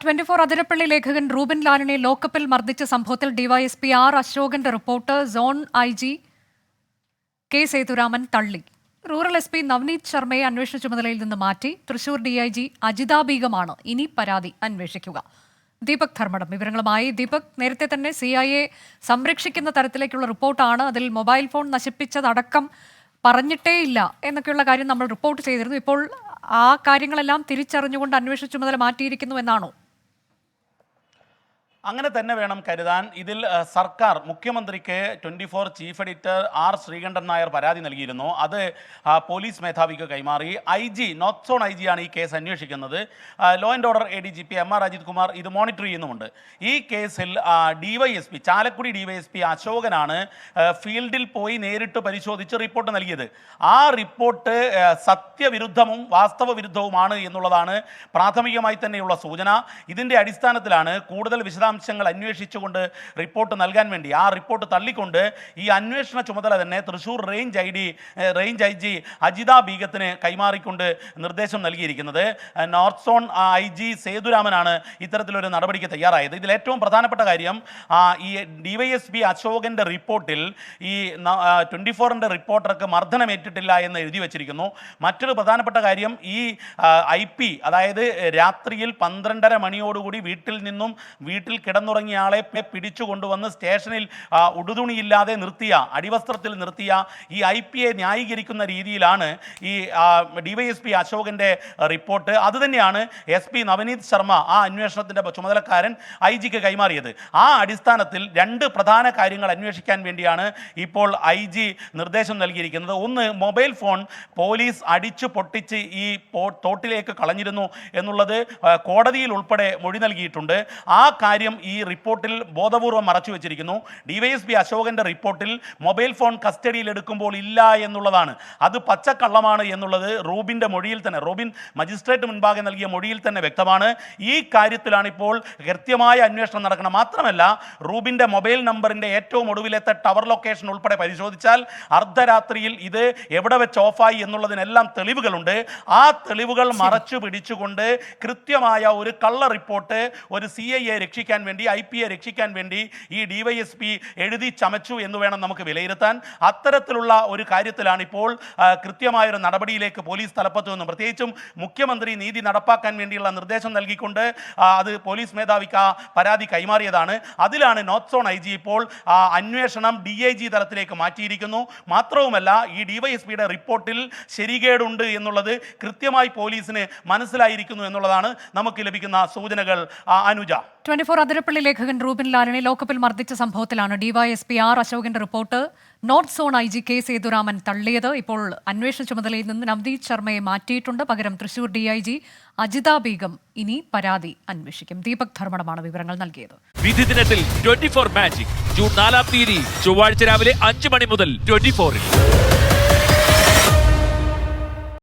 Twenty four Athirappilly ലേഖകൻ Rubin ലാലിനെ ലോക്കപ്പിൽ മർദ്ദിച്ച സംഭവത്തിൽ ഡിവൈഎസ്പി ആർ അശോകന്റെ report zone I G K Sethuraman തള്ളി. റൂറൽ എസ് പി നവനീത് ശർമ്മയെ അന്വേഷണ ചുമതലയിൽ നിന്ന് മാറ്റി തൃശൂർ ഡിഐജി ബീഗമാണ് ഇനി പരാതി അന്വേഷിക്കുക. ദീപക് ധർമ്മടം വിവരങ്ങളുമായി. ദീപക് നേരത്തെ തന്നെ സി ഐ എ സംരക്ഷിക്കുന്ന തരത്തിലേക്കുള്ള റിപ്പോർട്ടാണ്. അതിൽ മൊബൈൽ ഫോൺ നശിപ്പിച്ചതടക്കം പറഞ്ഞിട്ടേയില്ല എന്നൊക്കെയുള്ള കാര്യം നമ്മൾ റിപ്പോർട്ട് ചെയ്തിരുന്നു. ഇപ്പോൾ ആ കാര്യങ്ങളെല്ലാം തിരിച്ചറിഞ്ഞുകൊണ്ട് അന്വേഷണ ചുമതല മാറ്റിയിരിക്കുന്നു എന്നാണോ? അങ്ങനെ തന്നെ വേണം കരുതാൻ. ഇതിൽ സർക്കാർ മുഖ്യമന്ത്രിക്ക് twenty four chief editor R Sreekandan Nair പരാതി നൽകിയിരുന്നു. അത് പോലീസ് മേധാവിക്ക് കൈമാറി. I G north zone I ജിയാണ് ഈ കേസ് അന്വേഷിക്കുന്നത്. Law and order A D G P M R Ajith Kumar ഇത് മോണിറ്റർ ചെയ്യുന്നുമുണ്ട്. ഈ കേസിൽ ഡിവൈഎസ്പി ചാലക്കുടി ഡിവൈഎസ്പി അശോകനാണ് ഫീൽഡിൽ പോയി നേരിട്ട് പരിശോധിച്ച് റിപ്പോർട്ട് നൽകിയത്. ആ റിപ്പോർട്ട് സത്യവിരുദ്ധവും വാസ്തവ വിരുദ്ധവുമാണ് എന്നുള്ളതാണ് പ്രാഥമികമായി തന്നെയുള്ള സൂചന. ഇതിന്റെ അടിസ്ഥാനത്തിലാണ് കൂടുതൽ വിശദാംശങ്ങൾ അന്വേഷിച്ചുകൊണ്ട് റിപ്പോർട്ട് നൽകാൻ വേണ്ടി ആ റിപ്പോർട്ട് തള്ളിക്കൊണ്ട് ഈ അന്വേഷണ ചുമതല തന്നെ Thrissur range I D range I G Ajitha ബീഗത്തിന് കൈമാറിക്കൊണ്ട് നിർദ്ദേശം നൽകിയിരിക്കുന്നത്. നോർത്ത് സോൺ ഐ ജി സേതുരാമനാണ് ഇത്തരത്തിലൊരു നടപടിക്ക് തയ്യാറായത്. ഇതിൽ ഏറ്റവും പ്രധാനപ്പെട്ട കാര്യം ഈ ഡിവൈഎസ് പി അശോകന്റെ റിപ്പോർട്ടിൽ ഈ ട്വന്റി ഫോറിന്റെ റിപ്പോർട്ടർക്ക് മർദ്ദനമേറ്റിട്ടില്ല എന്ന് എഴുതി വച്ചിരിക്കുന്നു. മറ്റൊരു പ്രധാനപ്പെട്ട കാര്യം ഈ ഐ പി അതായത് രാത്രിയിൽ പന്ത്രണ്ടര മണിയോടുകൂടി വീട്ടിൽ നിന്നും വീട്ടിൽ കിടന്നുറങ്ങിയ ആളെ പിടിച്ചുകൊണ്ടുവന്ന് പിടിച്ചു കൊണ്ടുവന്ന് സ്റ്റേഷനിൽ ഉടുതുണിയില്ലാതെ നിർത്തിയ അടിവസ്ത്രത്തിൽ നിർത്തിയ ഈ ഐ പി എ ന്യായീകരിക്കുന്ന രീതിയിലാണ് ഈ ഡിവൈഎസ്പി അശോകന്റെ റിപ്പോർട്ട്. അതുതന്നെയാണ് എസ് പി നവനീത് ശർമ്മ ആ അന്വേഷണത്തിന്റെ ചുമതലക്കാരൻ ഐ ജിക്ക് കൈമാറിയത്. ആ അടിസ്ഥാനത്തിൽ രണ്ട് പ്രധാന കാര്യങ്ങൾ അന്വേഷിക്കാൻ വേണ്ടിയാണ് ഇപ്പോൾ ഐ ജി നിർദ്ദേശം നൽകിയിരിക്കുന്നത്. ഒന്ന് മൊബൈൽ ഫോൺ പോലീസ് അടിച്ചു പൊട്ടിച്ച് ഈ തോട്ടിലേക്ക് കളഞ്ഞിരുന്നു എന്നുള്ളത് കോടതിയിൽ ഉൾപ്പെടെ മൊഴി നൽകിയിട്ടുണ്ട്. ആ കാര്യം ഈ റിപ്പോർട്ടിൽ ബോധപൂർവം മറച്ചു വെച്ചിരിക്കുന്നു. ഡിവൈഎസ്പി അശോകന്റെ റിപ്പോർട്ടിൽ മൊബൈൽ ഫോൺ കസ്റ്റഡിയിൽ എടുക്കുമ്പോൾ ഇല്ല എന്നുള്ളതാണ്. അത് പച്ചക്കള്ളമാണ് എന്നുള്ളത് റൂബിന്റെ മൊഴിയിൽ തന്നെ റൂബിൻ മജിസ്ട്രേറ്റ് മുൻപാകെ നൽകിയ മൊഴിയിൽ തന്നെ വ്യക്തമാണ്. ഈ കാര്യത്തിലാണ് ഇപ്പോൾ കൃത്യമായ അന്വേഷണം നടക്കണം. മാത്രമല്ല റൂബിന്റെ മൊബൈൽ നമ്പറിന്റെ ഏറ്റവും ഒടുവിലത്തെ ടവർ ലൊക്കേഷൻ ഉൾപ്പെടെ പരിശോധിച്ചാൽ അർദ്ധരാത്രിയിൽ ഇത് എവിടെ വെച്ച് ഓഫായി എന്നുള്ളതിനെല്ലാം തെളിവുകളുണ്ട്. ആ തെളിവുകൾ മറച്ചു പിടിച്ചുകൊണ്ട് കൃത്യമായ ഒരു കള്ള റിപ്പോർട്ട് ഒരു സി ഐ എ രക്ഷിക്കാൻ വേണ്ടി ഐ പി എ രക്ഷിക്കാൻ വേണ്ടി ഈ ഡിവൈഎസ്പി എഴുതി ചമച്ചു എന്ന് വേണം നമുക്ക് വിലയിരുത്താൻ. അത്തരത്തിലുള്ള ഒരു കാര്യത്തിലാണ് ഇപ്പോൾ കൃത്യമായൊരു നടപടിയിലേക്ക് പോലീസ് തലപ്പത്തു നിന്നും പ്രത്യേകിച്ചും മുഖ്യമന്ത്രി നീതി നടപ്പാക്കാൻ വേണ്ടിയുള്ള നിർദ്ദേശം നൽകിക്കൊണ്ട് അത് പോലീസ് മേധാവിക്ക് ആ പരാതി കൈമാറിയതാണ്. അതിലാണ് നോർത്ത് സോൺ ഐ ജി ഇപ്പോൾ അന്വേഷണം ഡി ഐ ജി തലത്തിലേക്ക് മാറ്റിയിരിക്കുന്നു. മാത്രവുമല്ല ഈ ഡിവൈഎസ്പിയുടെ റിപ്പോർട്ടിൽ ശരികേടുണ്ട് എന്നുള്ളത് കൃത്യമായി പോലീസിന് മനസ്സിലായിരിക്കുന്നു എന്നുള്ളതാണ് നമുക്ക് ലഭിക്കുന്ന സൂചനകൾ. അനുജ. ട്വന്റി ഫോർ അതിരപ്പള്ളി ലേഖകൻ റൂബിൻ ലാലിനെ ലോക്കപ്പിൽ മർദ്ദിച്ച സംഭവത്തിലാണ് DYSP R അശോകിന്റെ report. North zone I G K Sethuraman തള്ളിയത്. ഇപ്പോൾ അന്വേഷണ ചുമതലയിൽ നിന്ന് നവദീപ് ശർമ്മയെ മാറ്റിയിട്ടുണ്ട്. പകരം Thrissur D I G Ajitha Begum ഇനി പരാതി അന്വേഷിക്കും. ദീപക് ധർമ്മടമാണ് വിവരങ്ങൾ നൽകിയത്. വിധി ദിനത്തിൽ ട്വന്റി ഫോർ മാജിക്. ജൂൺ നാലാം തീയതി ചൊവ്വാഴ്ച രാവിലെ അഞ്ച് മണി മുതൽ ട്വന്റി ഫോറിൽ